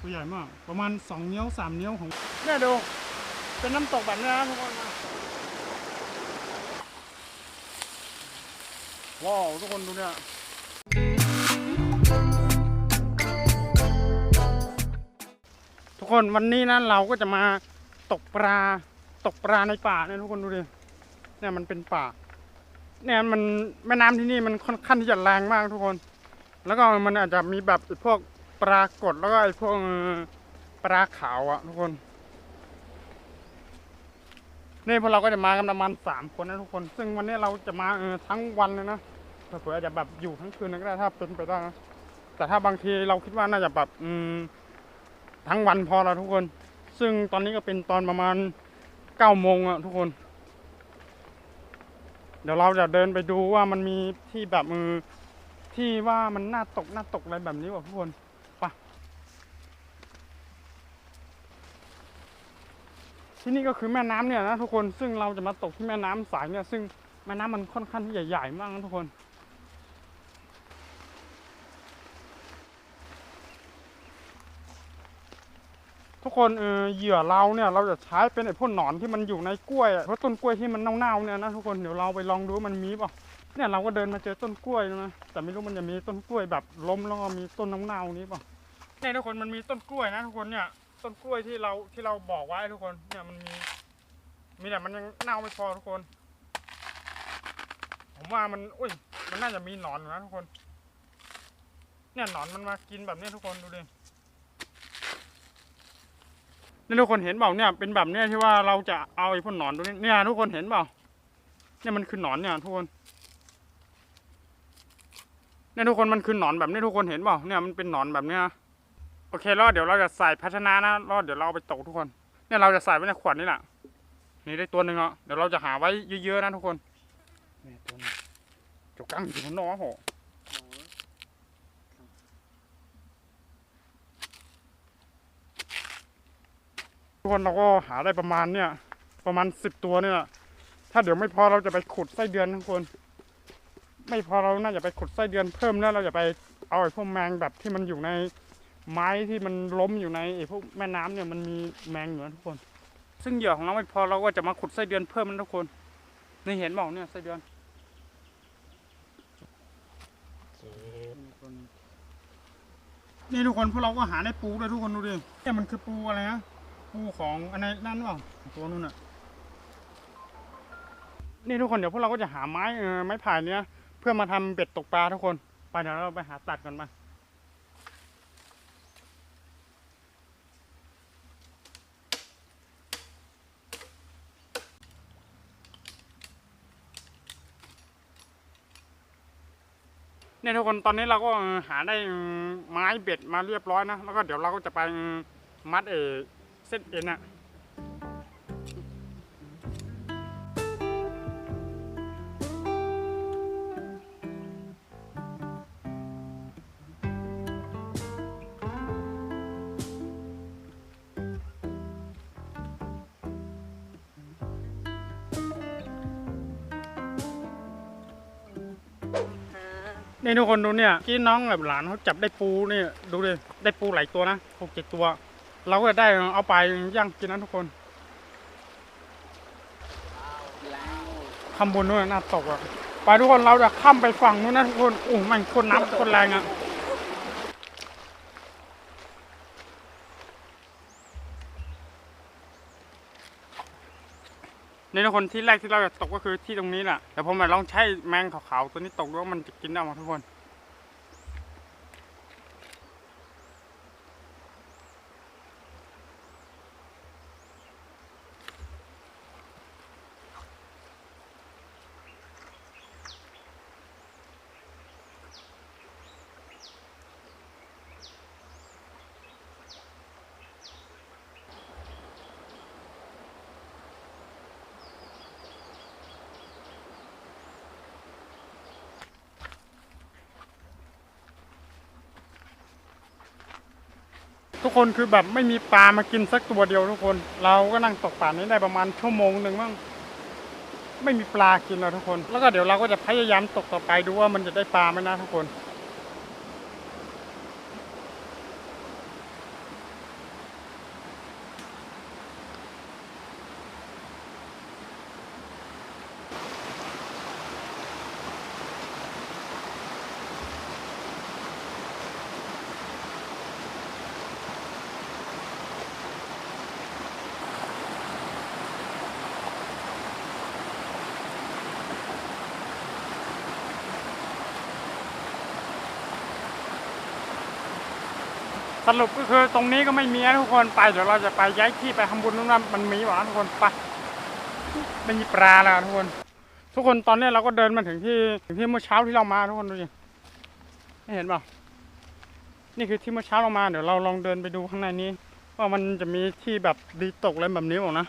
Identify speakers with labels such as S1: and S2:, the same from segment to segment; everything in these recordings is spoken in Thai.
S1: ตัวใหญ่มาก ประมาณสองนิ้วสามนิ้วของเนี่ยดู เป็นน้ำตกแบบนี้นะทุกคนนะว้าวทุกคนดูเนี่ยทุกคนวันนี้นะเราก็จะมาตกปลาตกปลาในป่าเนี่ยทุกคนดูดิเนี่ยมันเป็นป่าเนี่ยมันแม่น้ำที่นี่มันค่อนข้างที่จะแรงมากทุกคน แล้วก็มันอาจจะมีแบบไอ้พวก ปลากดแล้วก็ไอ้พวกปลาขาวอะทุกคน นี่พวกเราก็จะมากันประมาณสามคนนะทุกคน ซึ่งวันนี้เราจะมาเออทั้งวันเลยนะเผื่ออาจจะแบบอยู่ทั้งคืนก็ได้ถ้าเป็นไปได้นะแต่ถ้าบางทีเราคิดว่าน่าจะแบบอืมทั้งวันพอแล้วทุกคน ซึ่งตอนนี้ก็เป็นตอนประมาณเก้าโมงอะทุกคน เดี๋ยวเราจะเดินไปดูว่ามันมีที่แบบมือที่ว่ามันน่าตกน่าตกอะไรแบบนี้ว่ะทุกคนไป ที่นี่ก็คือแม่น้ำเนี่ยนะทุกคนซึ่งเราจะมาตกที่แม่น้ำสายเนี่ยซึ่งแม่น้ำมันค่อนข้างที่ใหญ่ๆมากนะทุกคน ทุกคนเออเหยื่อเราเนี่ยเราจะใช้เป็นไอ้พวกหนอนที่มันอยู่ในกล้วยเพราะต้นกล้วยที่มันเน่าๆเนี่ยนะทุกคนเดี๋ยวเราไปลองดูมันมีป่าเนี่ยเราก็เดินมาเจอต้นกล้วยนะแต่ไม่รู้มันจะมีต้นกล้วยแบบล้มแล้วก็มีต้นเน่าๆนี้ป่าเนี่ยทุกคนมันมีต้นกล้วยนะทุกคนเนี่ย ต้นกล้วยที่เราที่เราบอกไว้ทุกคนเนี่ยมันมีมีแต่มันยังเน่าไม่พอทุกคน ผมว่ามันอุ้ยมันน่าจะมีหนอนอยู่นะทุกคน เนี่ยหนอนมันมากินแบบนี้ทุกคนดูดินี่ทุกคนเห็นเปล่าเนี่ยเป็นแบบเนี้ยที่ว่าเราจะเอาไอ้พวกหนอนตัวนี้เนี่ยทุกคนเห็นเปล่าเนี่ยมันคือหนอนเนี่ยทุกคนเนี่ยทุกคนมันคือหนอนแบบนี้ทุกคนเห็นเปล่าเนี่ยมันเป็นหนอนแบบเนี้ย โอเคแล้วเดี๋ยวเราจะใส่ภาชนะนะแล้วเดี๋ยวเราเอาไปตกทุกคน เนี่ยเราจะใส่ไว้ในขวดนี่แหละนี่ได้ตัวหนึ่งอะเดี๋ยวเราจะหาไว้เยอะๆนะทุกคนนี่ตัวนึงจกกังอยู่ข้างนอกโหทุกคนเราก็หาได้ประมาณเนี่ย ประมาณสิบตัวเนี่ยถ้าเดี๋ยวไม่พอเราจะไปขุดไส้เดือนทุกคน ไม่พอเราน่าจะไปขุดไส้เดือนเพิ่มแล้วเราจะไปเอาไอ้พวกแมงแบบที่มันอยู่ใน ไม้ที่มันล้มอยู่ในไอ้พวกแม่น้ำเนี่ยมันมีแมงอยู่นะทุกคน ซึ่งเหยื่อของเราไม่พอเราก็จะมาขุดไส้เดือนเพิ่มนะทุกคนนี่เห็นบอกเนี่ยไส้เดือนนี่ทุกคนพวกเราก็หาได้ปูเลยทุกคนดูดิเนี่ยมันคือปูอะไรนะปูของอันไหนนั่นเปล่าตัวนู้นน่ะนี่ทุกคนเดี๋ยวพวกเราก็จะหาไม้เออไม้ไผ่เนี้ยเพื่อมาทำเบ็ดตกปลาทุกคน ไปเดี๋ยวเราไปหาตัดกันมา เนี่ยทุกคนตอนนี้เราก็หาได้ไม้เบ็ดมาเรียบร้อยนะ แล้วก็เดี๋ยวเราก็จะไปมัดเออเส้นเอ็นอะ นี่ทุกคนดูเนี่ยที่น้องแบบหลานเขาจับได้ปูเนี่ยดูเลยได้ปูหลายตัวนะหกเจ็ดตัว เราก็ได้เอาไปย่างกินนะทุกคนข้ามบนนู้นน่าตกอะไปทุกคนเราจะข้ามไปฝั่งนู้นนะทุกคนโอ้มันคนน้ำคนแรงอะ นี่ทุกคนที่แรกที่เราจะตกก็คือที่ตรงนี้แหละแต่ผมมาลองใช้แมงขาวๆตัวนี้ตกดูว่ามันจะกินได้ไหมทุกคน ทุกคนคือแบบไม่มีปลามากินสักตัวเดียวทุกคน เราก็นั่งตกป่านี้ได้ประมาณชั่วโมงหนึ่งมั้งไม่มีปลากินแล้วทุกคน แล้วก็เดี๋ยวเราก็จะพยายามตกต่อไปดูว่ามันจะได้ปลาไหมนะทุกคน รุปก็คือตรงนี้ก็ไม่มีนะทุกคนไปเดี๋ยวเราจะไปย้ายที่ไปทำบุญนู่นั้นมันมีหวะทุกคนไปไม่มีปลาแล้วทุกคน ทุกคนตอนนี้เราก็เดินมาถึงที่ถึงที่เมื่อเช้าที่เรามาทุกคนดูดิไม่เห็นเปล่านี่คือที่เมื่อเช้าเรามาเดี๋ยวเราลองเดินไปดูข้างในนี้ ว่ามันจะมีที่แบบดีตกอะไรแบบนี้หรอนะ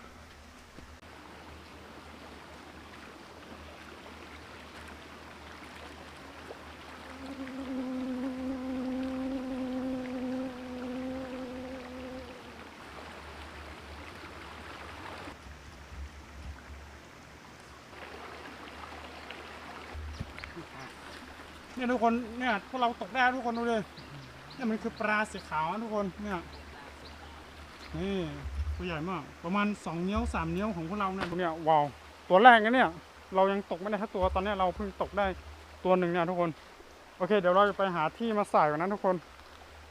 S1: เนี่ยทุกคน เราตกได้ทุกคนดูเลยนี่มันคือปลาสีขาวนะทุกคนเนี่ยนี่ตัวใหญ่มาก ประมาณสองนิ้วสามนิ้วของพวกเราเนี่ยเนี่ยว้าวตัวแรกนะเนี่ย เรายังตกไม่ได้ทั้งตัวตอนนี้เราเพิ่งตกได้ตัวหนึ่งเนี่ยทุกคนโอเคเดี๋ยวเราจะไปหาที่มาใส่ก่อนนะทุกคน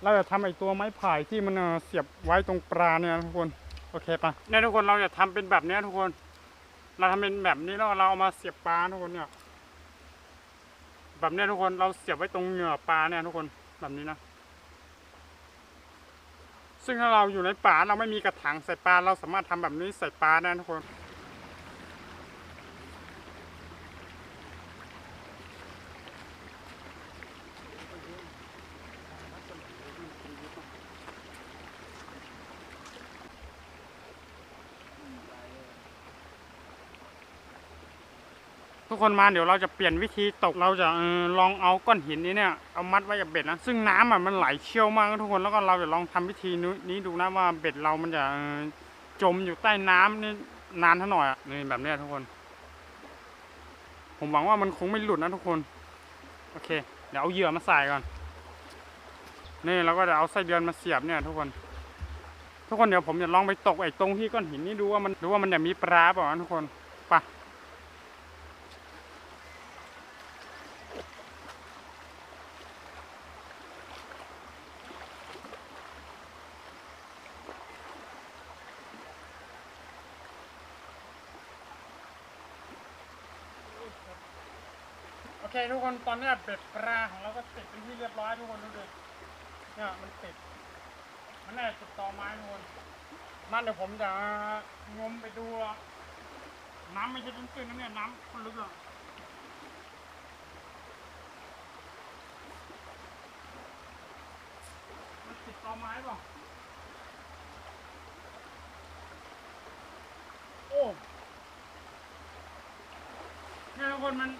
S1: เราจะทำไอตัวไม้ไผ่ที่มันเสียบไว้ตรงปลาเนี่ยทุกคนโอเคปะเนี่ยทุกคนเราจะทำเป็นแบบนี้ทุกคน เราทำเป็นแบบนี้แล้วเราเอามาเสียบปลาทุกคนเนี่ย แบบนี้ทุกคนเราเสียบไว้ตรงเหงื่อปลาเนี่ยทุกคนแบบนี้นะ ซึ่งถ้าเราอยู่ในป่าเราไม่มีกระถางใส่ปลาเราสามารถทำแบบนี้ใส่ปลาได้ทุกคน คนมาเดี๋ยวเราจะเปลี่ยนวิธีตกเราจะออลองเอาก้อนหินนี้เนี่ยเอามัดไว้กับเบ็ดนะซึ่งน้ำอะมันไหลเชี่ยวมากทุกคนแล้วก็เราจะลองทำวิธีนี้นี้ดูนะว่าเบ็ดเรามันจะจมอยู่ใต้น้ำนี่นานเท่าหน่อยอะนี่แบบนี้ทุกคน ผมหวังว่ามันคงไม่หลุดนะทุกคนโอเค เดี๋ยวเอาเหยื่อมาใส่ก่อนนี่เราก็จะเอาไส้เดือนมาเสียบเนี่ยทุกคน ทุกคนเดี๋ยวผมจะลองไปตกไอ้ตรงที่ก้อนหินนี่ดูว่ามันดูว่ามันจะมีปลาเปล่าทุกคนไป เคทุกคนตอนนี้เบ็ดปลาของเราก็ติดเป็นที่เรียบร้อยทุกคนดูดิเนี่ยมันติด มันน่าจะติดต่อไม้ทุกคนนั่นเดี๋ยวผมจะงมไปดู น้ำไม่ใช่ตื้นๆนะเนี่ยน้ำคนลึกอะมันติดต่อไม้เปล่าโอ้เนี่ยทุกคนมัน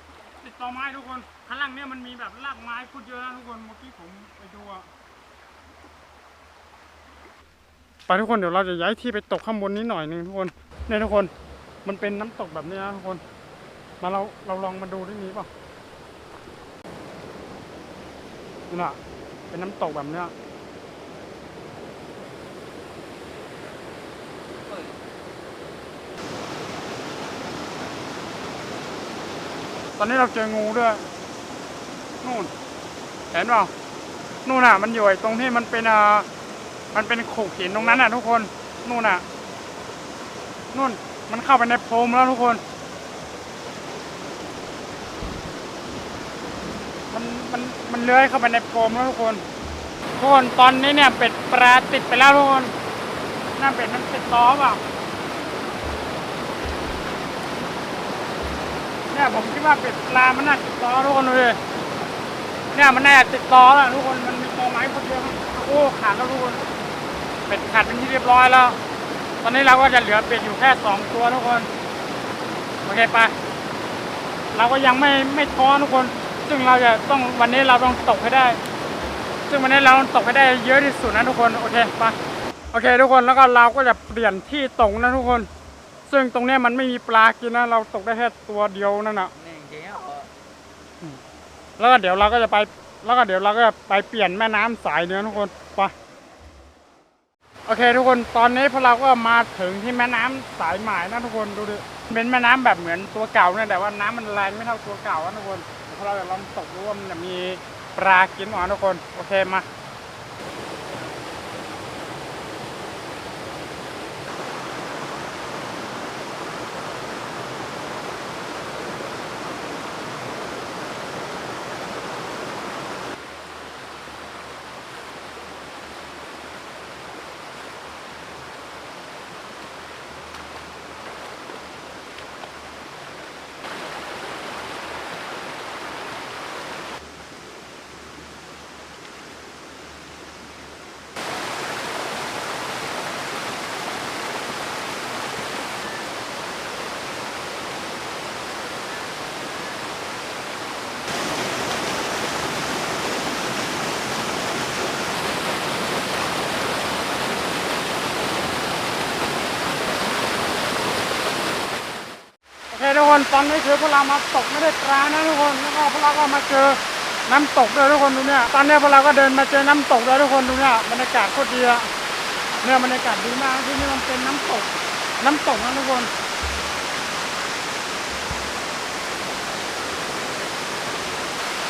S1: ติดต่อไม้ทุกคนข้างล่างเนี่ยมันมีแบบรากไม้พูดเยอะนะทุกคนเมื่อกี้ผมไปดูอะไปทุกคนเดี๋ยวเราจะย้ายที่ไปตกข้างบนนี้หน่อยหนึงทุกคนเนี่ยทุกคนมันเป็นน้ำตกแบบนี้นะทุกคน มาเราเราลองมาดูที่นี้ป่ะนี่แหละเป็นน้ำตกแบบเนี้ย ตอนนี้เราเจองูด้วยนู่น เห็นเปล่านู่นอะ มันอยู่ไอตรงที่มันเป็นอ่ามันเป็นโขกหินตรงนั้นอะ ทุกคนนู่นอะนู่น มันเข้าไปในโพรงแล้วทุกคน มันมันมันเลื้อยเข้าไปในโพรงแล้วทุกคนทุกคนตอนนี้เนี่ยเป็ดปลาติดไปแล้วทุกคนน่าเป็ดมันติดล้อเปล่า เนี่ยผมคิดว่าเป็ดปลามันน่าติดล้อทุกคนดูดิเนี่ยมันน่าติดล้อแล้วทุกคนมันมีตอไม้คนเดียวโอ้ขาดแล้วทุกคนเป็ดขาดเป็นที่เรียบร้อยแล้ว ตอนนี้เราก็จะเหลือเป็ดอยู่แค่สองตัวทุกคนโอเคไปเราก็ยังไม่ไม่ท้อทุกคน ซึ่งเราจะต้องวันนี้เราต้องตกให้ได้ ซึ่งวันนี้เราต้องตกให้ได้เยอะที่สุดนะทุกคนโอเคไปโอเค ทุกคนแล้วก็เราก็จะเปลี่ยนที่ตกนะทุกคน ซึ่งตรงเนี้ยมันไม่มีปลากินนะ เราตกได้แค่ตัวเดียวนั่นน่ะ
S2: นี่จริงๆอะ
S1: แล้วก็เดี๋ยวเราก็จะไป แล้วก็เดี๋ยวเราก็จะไปเปลี่ยนแม่น้ำสายเนื้อทุกคนไปโอเค ทุกคนตอนนี้พวกเราก็มาถึงที่แม่น้ำสายหมายนะทุกคนดูดิเป็นแม่น้ำแบบเหมือนตัวเก่าเนี่ยแต่ว่าน้ำมันแรงไม่เท่าตัวเก่านะทุกคนเดี๋ยวพวกเราจะลองตกดูว่ามันจะมีปลากินหรอทุกคนโอเคมา คนตอนนี้คือพวกเรามาตกไม่ได้ปลานะทุกคนแล้วก็พวกเราก็มาเจอน้ำตกด้วยทุกคนดูเนี่ยตอนนี้พวกเราก็เดินมาเจอน้ำตกด้วยทุกคนดูเนี่ยบรรยากาศโคตรดีอะเนี่ยบรรยากาศดีมากที่นี่มันเป็นน้ำตก น้ำตกนะทุกคน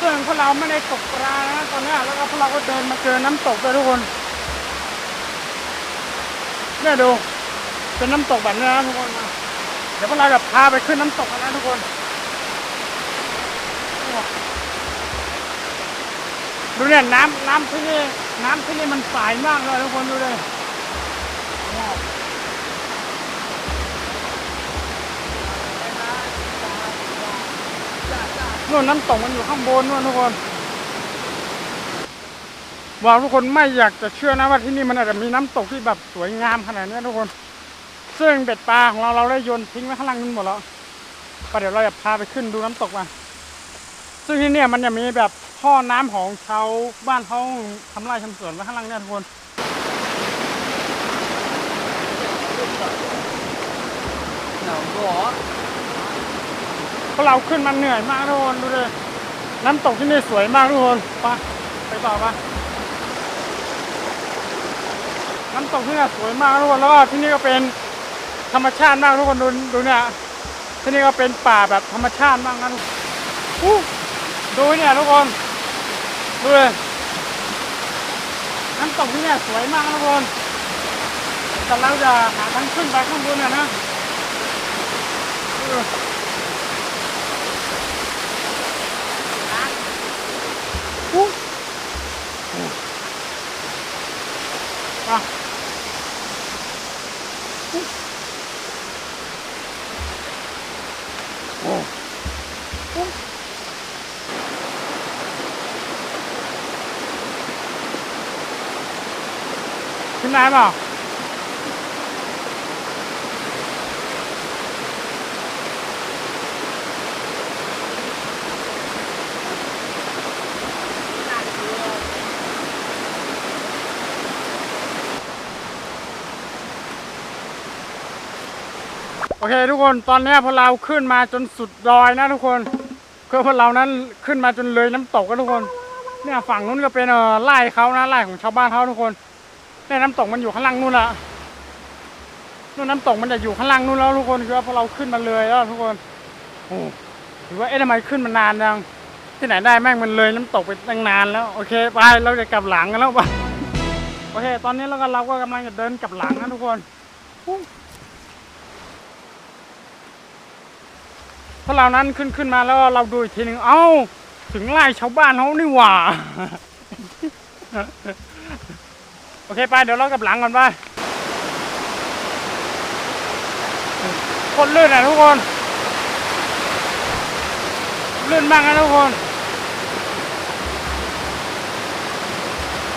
S1: ซึ่งพวกเราไม่ได้ตกปลานะตอนเนี้ยแล้วก็พวกเราก็เดินมาเจอน้ำตกด้วยทุกคนเนี่ยดู เป็นน้ำตกแบบนี้นะทุกคนนะ ดี๋ยวพวกเราจะพาไปขึ้นน้ำตกกันนะทุกคน ดูเนี่ยน้ำน้ำที่นี่น้ำที่นี่มันใสมากเลยทุกคนดูเลยนู่นน้ำตกมันอยู่ข้างบนนู่นทุกคนว้าทุกคนไม่อยากจะเชื่อนะว่าที่นี่มันอาจจะมีน้ำตกที่แบบสวยงามขนาดนี้ทุกคน ซึ่งเบ็ดปลาของเราเราได้โยนทิ้งไว้ข้างล่างนู้นหมดแล้วก็เดี๋ยวเราจะพาไปขึ้นดูน้ำตกมา ซึ่งที่เนี่ยมันจะมีแบบท่อน้ำของชาวบ้านเขาทำไร่ทำสวนไว้ข้างล่างเนี่ยทุกคน
S2: หนาวหัว
S1: พวกเราขึ้นมาเหนื่อยมากทุกคนดูเลยน้ำตกที่นี่สวยมากทุกคนไปไปต่อปะน้ำตกที่นี่สวยมากทุกคนแล้วก็ที่นี่ก็เป็น ธรรมชาติมากทุกคนดูดูเนี่ยที่นี่ก็เป็นป่าแบบธรรมชาติมากนะทุกอู้ดูเนี่ยทุกคนดูเลยน้ำตกที่นี่สวยมากนะทุกคนแต่เราจะหาทางขึ้นไปข้างบนเนี่ยนะเออ อู้อะอู้โอ้อู้ขึ้นได้ เปล่าโอเคทุกคนตอนนี้พวกเราขึ้นมาจนสุดดอยนะทุกคนคือพวกเรานั้นขึ้นมาจนเลยน้ำตกก็ทุกคน เนี่ยฝั่งนู้นก็เป็นไร่เขานะไร่ของชาวบ้านเขาทุกคน เนี่ยน้ำตกมันอยู่ข้างล่างนู่นละนู่นน้ำตกมันจะอยู่ข้างล่างนู่นแล้วทุกคนคือว่าพวกเราขึ้นมาเลยแล้วทุกคนโอ้ถือว่าเอ๊ะทำไมขึ้นมานานจังที่ไหนได้แม่งมันเลยน้ำตกไปตั้งนานแล้วโอเคไปเราจะกลับหลังกันแล้วไปโอเค ตอนนี้เราก็เราก็กำลังจะเดินกลับหลังนะทุกคนพวกเรานั้นขึ้นขึ้นมาแล้วเราดูอีกทีหนึ่งเอ้า ถึงไล่ชาวบ้านเขานี่หว่า โอเคไปเดี๋ยวเรากลับหลังก่อนไปคนลื่นอะทุกคน ลื่นมากนะทุกคน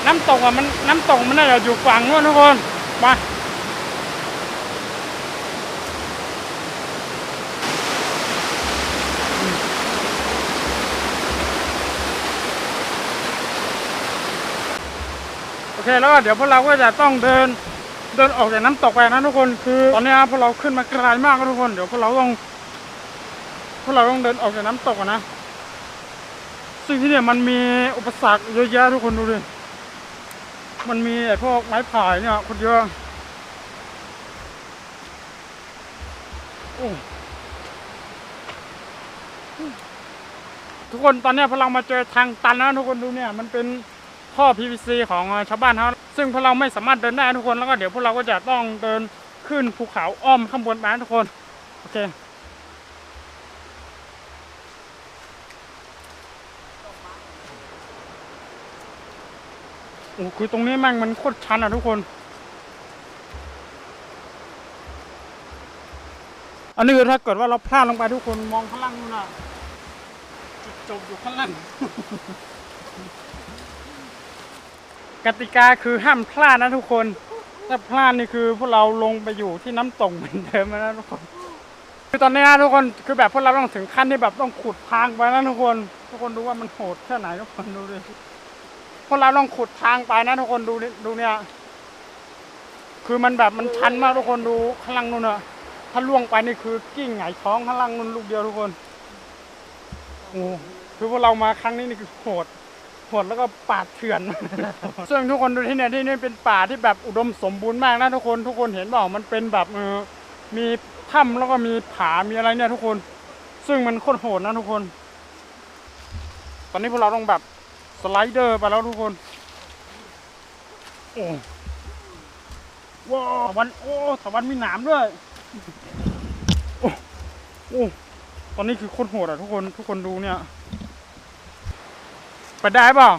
S1: น้ำตกอะมันน้ำตกมันน่าจะอยู่ฝั่งนู้นทุกคน มา เคแล้วก็เดี๋ยวพวกเราก็จะต้องเดินเดินออกจากน้ำตกไปนะทุกคนคือตอนนี้พวกเราขึ้นมาไกลมากทุกคน เดี๋ยวพวกเราต้องพวกเราต้องเดินออกจากน้ำตกนะ ซึ่งที่เนี่ยมันมีอุปสรรคเยอะแยะทุกคนดูดิมันมีไอ้พวกไม้พายเนี่ยคนเยอะโอ้ทุกคนตอนนี้พวกเรามาเจอทางตันแล้วทุกคนดูเนี่ยมันเป็น ท่อ PVC ของชาวบ้านเขาซึ่งพวกเราไม่สามารถเดินได้ทุกคนแล้วก็เดี๋ยวพวกเราก็จะต้องเดินขึ้นภูเขาอ้อมข้างบนไปทุกคนโอเคโอ้คือตรงนี้แม่งมันโคตรชันอะทุกคน อันนี้คือถ้าเกิดว่าเราพลาดลงไปทุกคนมองข้างล่างนู่นน่ะจุดจบอยู่ข้างล่าง กติกาคือห้ามพลาดนะทุกคน ถ้าพลาดนี่คือพวกเราลงไปอยู่ที่น้ำตกเหมือนเดิมนะทุกคน คือตอนนี้นะทุกคนคือแบบพวกเราต้องถึงขั้นที่แบบต้องขุดทางไปนะทุกคน ทุกคนดูว่ามันโหดแค่ไหนทุกคนดูดิพวกเราต้องขุดทางไปนะทุกคนดูดูเนี่ยคือมันแบบมันชันมากทุกคนดูข้างล่างนู่นน่ะถ้าล่วงไปนี่คือกิ้งหงายท้องข้างล่างนุ่นลูกเดียวทุกคนโอ้คือพวกเรามาครั้งนี้นี่คือโหด หดแล้วก็ป่าเถื่อน ซึ่งทุกคนดูที่เนี่ยที่นี่เป็นป่าที่แบบอุดมสมบูรณ์มากนะทุกคนทุกคนเห็นเปล่ามันเป็นแบบเออมีถ้ำแล้วก็มีผา มีอะไรเนี่ยทุกคน ซึ่งมันโคตรโหดนะทุกคน ตอนนี้พวกเราต้องแบบสไลเดอร์ไปแล้วทุกคน โอ้ว้าววันโอ้ตะวันมีหนามด้วย โอ้ โอ้ ตอนนี้คือโคตรโหดอะทุกคน ทุกคนดูเนี่ย ไปได้เปล่า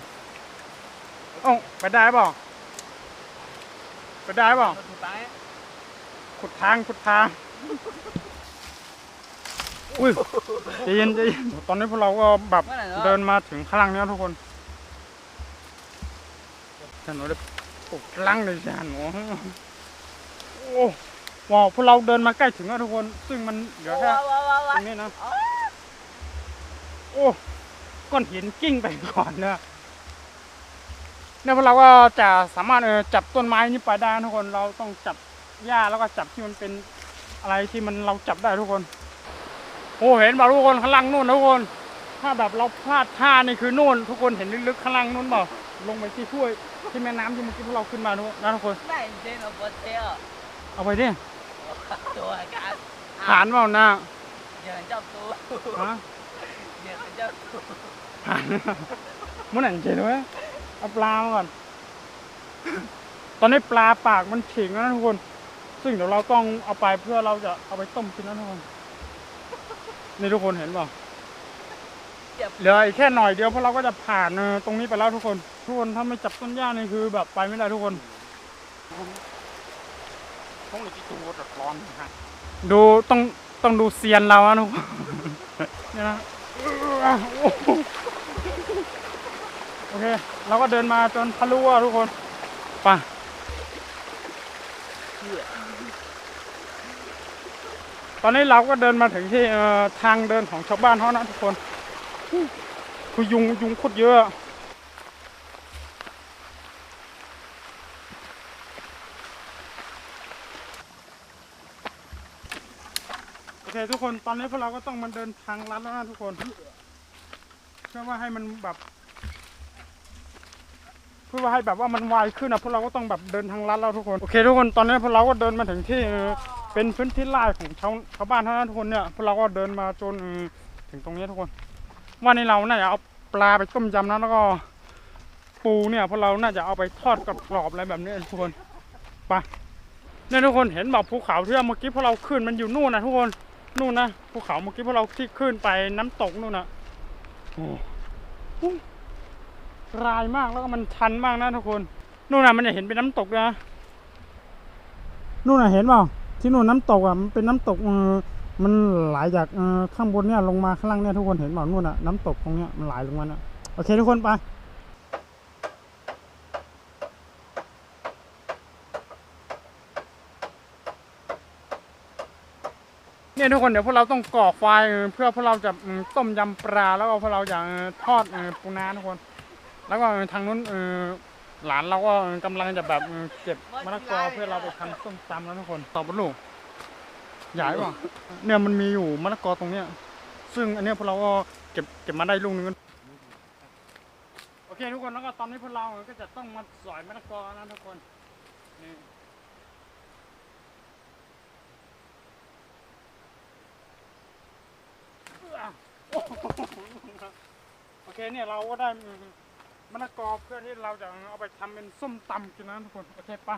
S1: เอ้าไปได้เปล่าไปได้เปล่า
S2: ถูกตาย
S1: ขุดทางขุดทาง อุ้ยใจเย็นใจเย็นตอนนี้พวกเราก็แบบเดินมาถึงข้างล่างเนี้ยทุกคนฉันหนูได้ปลุกพลังเลยฉันหนูโอ้ว้าวพวกเราเดินมาใกล้ถึงแล้วทุกคน ซึ่งมันเหลือแค่
S2: ว้าวว้าวว้าว
S1: ต
S2: ว้า
S1: รงนี้นะ โอ้ ก้อนหินกิ้งไปก่อนเนี่ยเนี่ยพวกเราก็จะสามารถเออจับต้นไม้นี้ไปได้นะทุกคนเราต้องจับหญ้าแล้วก็จับที่มันเป็นอะไรที่มันเราจับได้ทุกคนโอ้เห็นเปล่าทุกคนข้างล่างนู่นนะทุกคน ถ้าแบบเราพลาดท่านี่คือนู่น ทุกคนเห็นลึกๆข้างล่างนู่นเปล่าลงไปที่ห้วยที่แม่น้ำที่เมื่อกี้พวกเราขึ้นมานู่นนะทุกคน
S2: ไม่เจนเอาบอเทล
S1: เอาไปดิ
S2: ตัวกัน
S1: ฐานเปล่านะ
S2: เหยื่อเจ้าตัว
S1: ฮะ
S2: เหยื่อเจ้าตัว
S1: ผ่านมันหนังเฉยด้วยเอาปลามาก่อน ตอนนี้ปลาปากมันฉิงแล้วนะทุกคน ซึ่งเดี๋ยวเราต้องเอาไปเพื่อเราจะเอาไปต้มกินนะทุกคนนี่ทุกคนเห็นเปล่าเหลืออีกแค่หน่อยเดียวเพราะเราก็จะผ่านเออตรงนี้ไปแล้วทุกคน ทุกคนถ้าไม่จับต้นหญ้านี่คือ แบบไปไม่ได้ทุกคนต้องหลีกตัวแบบร้อนนะดูต้องต้องดูเซียนเราอะทุกคนเนี่ยนะโอเค เราก็เดินมาจนทะลุอะทุกคนไปตอนนี้เราก็เดินมาถึงที่เอ่อทางเดินของชาวบ้านเขานะทุกคนคือยุงยุงโคตรเยอะโอเคทุกคนตอนนี้พวกเราก็ต้องมาเดินทางลัดแล้วนะทุกคน เพื่อว่าให้มันแบบ พื่อให้แบบว่ามันไวขึ้นนะพวกเราก็ต้องแบบเดินทางลัดแล้วทุกคนโอเคทุกคนตอนนี้พวกเราก็เดินมาถึงที่เป็นพื้นที่ไร่ของชาวชาวบ้านท่านทุกคนเนี่ยพวกเราก็เดินมาจนถึงตรงนี้ทุกคนว่าในเราน่าจะเอาปลาไปต้มยำนะแล้วก็ปูเนี่ยพวกเราน่าจะเอาไปทอดกับกรอบอะไรแบบนี้ทุกคนไปเนี่ยทุกคนเห็นแบบภูเขาที่เมื่อกี้พวกเราขึ้นมันอยู่นู่นนะทุกคนนู่นนะภูเขาเมื่อกี้พวกเราที่ขึ้นไปน้ำตกนู่นนะโอ้ โหรายมากแล้วก็มันชันมากนะทุกคนนู่นน่ะมันจะเห็นเป็นน้ำตกนะนู่นน่ะเห็นเปล่าที่นู่นน้ำตกอะมันเป็นน้ำตกเออมันไหลจากเออข้างบนเนี่ยลงมาข้างล่างเนี่ยทุกคนเห็นเปล่านู่นน่ะน้ำตกตรงเนี้ยมันไหลลงมาน่ะโอเคทุกคนไปเนี่ยทุกคนเดี๋ยวพวกเราต้องก่อไฟเพื่อพวกเราจะต้มยำปลาแล้วก็พวกเราจะเออทอดปูนาทุกคน แล้วก็ทางนู้นเออหลานเราก็กำลังจะแบบเออเก็บมะละกอเพื่อเราไปทำส้มตำแล้วทุกคนตอบลูกใหญ่ป่ะเนี่ยมันมีอยู่มะละกอตรงเนี้ย ซึ่งอันเนี้ยพวกเราก็เก็บเก็บมาได้ลูกนึงโอเคทุกคนแล้วก็ตอนนี้พวกเราก็จะต้องมาสอยมะละกอนะทุกคนนี่โอเคเนี่ยเราก็ได้ มะละกอเพื่อที่เราจะเอาไปทำเป็นส้มตำกินนะทุกคนโอเคปะ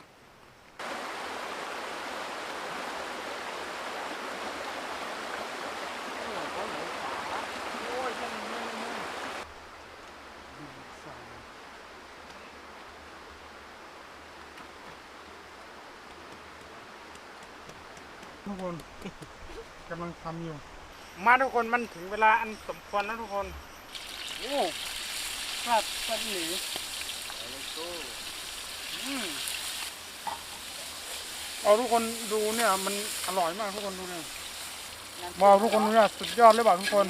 S1: ทุกคนกำลังทำอยู่ มาทุกคนมันถึงเวลาอันสมควรแล้วทุกคน โอ้พลา ดพลาดหนีอืมเอาทุกคนดูเนี่ย มันอร่อยมากทุกคนดูเนี่ยว้าวทุกคนดูเนี่ยสุดยอดเลยเปล่าทุกคน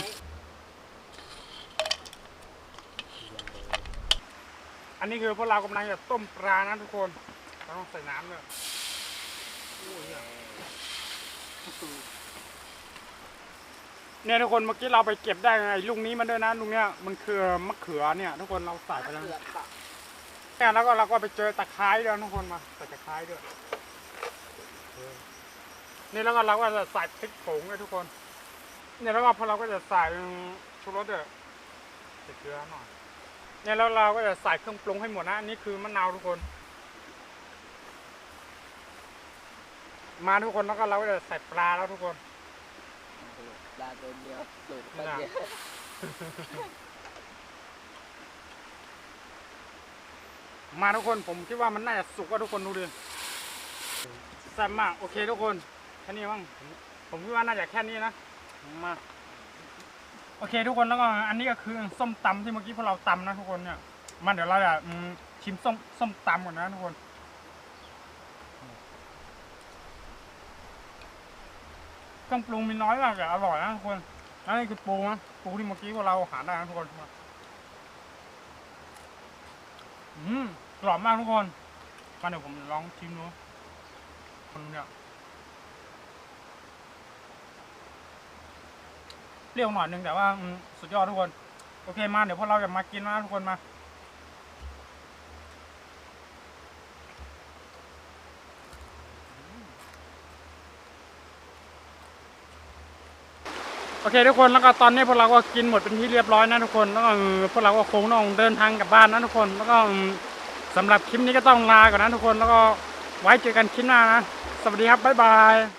S1: อันนี้คือพวกเรากำลังจะต้มปลานะทุกคนเราต้องใส่น้ำเลยโอ้ย เนี่ยเนี่ยทุกคนเมื่อกี้เราไปเก็บได้ไงลูกนี้มันด้วยนะลูกเนี้ยมันคือมะเขือเนี่ย ทุกคนเราใส่ไปแล้ว
S2: เกือบปะ
S1: เนี่ยแล้วก็เราก็ไปเจอตะไคร้ด้วยทุกคนมาใส่ตะไคร้ด้วยเออนี่แล้วก็เราก็จะใส่พริกผงเลยทุกคน เนี่ยแล้วก็พอเราก็จะใส่ชูรสด้วยใส่เกลือหน่อยเนี่ยแล้วเราก็จะใส่เครื่องปรุงให้หมดนะอันนี่คือมะนาวทุกคน มาทุกคนแล้วก็เราก็จะใส่ปลาแล้วทุกคน
S2: ป ลาตัวเดียวสูตร
S1: ไม่
S2: คน
S1: น่า
S2: เดียว
S1: มาทุกคนผมคิดว่ามันน่าจะสุกก็ทุกคนดูดิแซ่บมากโอเคทุกคนแค่นี้มั้งผมผมคิดว่าน่าจะแค่นี้นะมาโอเคทุกคนแล้วก็อันนี้ก็คือส้มตำที่เมื่อกี้พวกเราตำนะทุกคนเนี่ยมาเดี๋ยวเราจะอืมชิมส้มส้มตำก่อนนะทุกคน เครื่องปรุงมีน้อยมากแต่อร่อยนะทุกคนอันนี้คือปูนะปูที่เมื่อกี้พวกเราหาได้นะทุกคนอืมกรอบมากทุกคนมาเดี๋ยวผมลองชิมดูคนเนี่ยเปรี้ยวหน่อยนึงแต่ว่าสุดยอดทุกคน โอเคมาเดี๋ยวพวกเราจะมากินนะทุกคนมา อเคทุกคนแล้วก็ตอนนี้พวกเราก็กินหมดเป็นที่เรียบร้อยนะทุกคนแล้วก็พวกเราก็คงต้องเดินทางกลับบ้านนะทุกคน แล้วก็อืมสำหรับคลิปนี้ก็ต้องลาก่อนนะทุกคนแล้วก็ไว้เจอกันคลิปหน้านะ สวัสดีครับบ๊ายบาย